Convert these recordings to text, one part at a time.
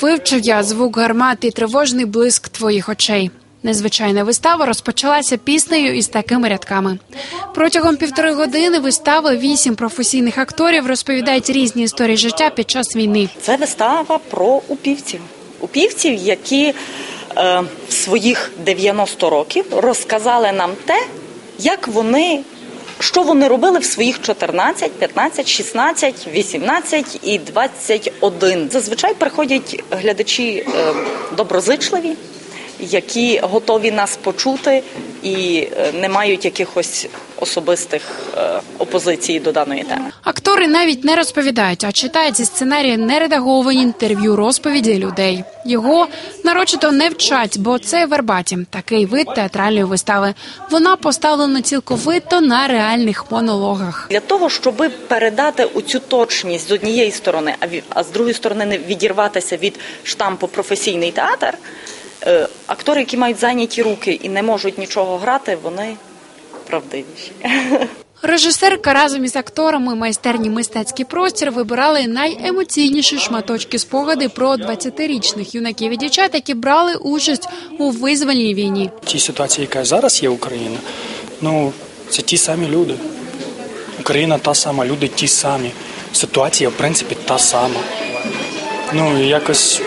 Вивчив я звук гармат і тривожний блиск твоїх очей. Незвичайна вистава розпочалася піснею із такими рядками. Протягом півтори години вистави вісім професійних акторів розповідають різні історії життя під час війни. Це вистава про упівців. Упівців, які е, в своїх 90 років розказали нам те, як вони, що вони робили в своїх 14, 15, 16, 18 і 21. Зазвичай приходять глядачі е, доброзичливі, які готові нас почути і е, не мають якихось особистих е, опозицій до даної теми. Актори навіть не розповідають, а читають зі сценарію нередаговані інтерв'ю розповіді людей. Його нарочито не вчать, бо це вербатім, такий вид театральної вистави. Вона поставлена цілковито на реальних монологах. Для того, щоб передати оцю точність з однієї сторони, а з другої сторони не відірватися від штампу професійний театр, актори, які мають зайняті руки і не можуть нічого грати, вони правдивіші. Режисерка разом із акторами майстерні мистецький простір вибирали найемоційніші шматочки спогади про 20-річних юнаків і дівчат, які брали участь у визвольній війні. тій ситуації, яка зараз є Україна, ну це ті самі люди. Україна та сама, люди ті самі. Ситуація, в принципі, та сама. Ну якось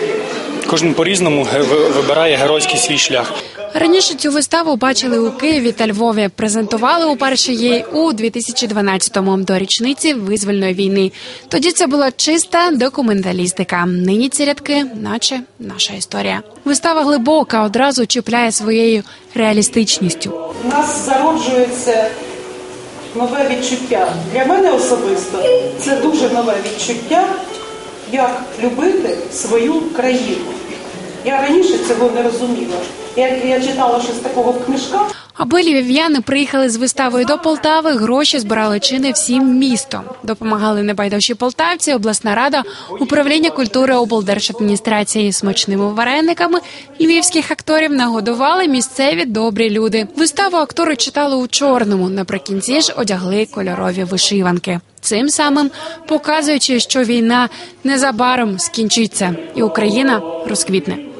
кожен по-різному ге- вибирає геройський свій шлях. Раніше цю виставу бачили у Києві та Львові. Презентували уперше її у 2012-му до річниці визвольної війни. Тоді це була чиста документалістика. Нині ці рядки, наче наша історія. Вистава глибока, одразу чіпляє своєю реалістичністю. У нас зароджується нове відчуття. Для мене особисто це дуже нове відчуття, як любити свою країну. Я раніше цього не розуміла. Як я читала щось такого в книжках, Аби львів'яни приїхали з виставою до Полтави, гроші збирали чи не всім містом. Допомагали небайдужі полтавці, обласна рада, управління культури облдержадміністрації смачними варениками. Львівських акторів нагодували місцеві добрі люди. Виставу актори читали у чорному. Наприкінці ж одягли кольорові вишиванки. Цим самим показуючи, що війна незабаром скінчиться, і Україна розквітне.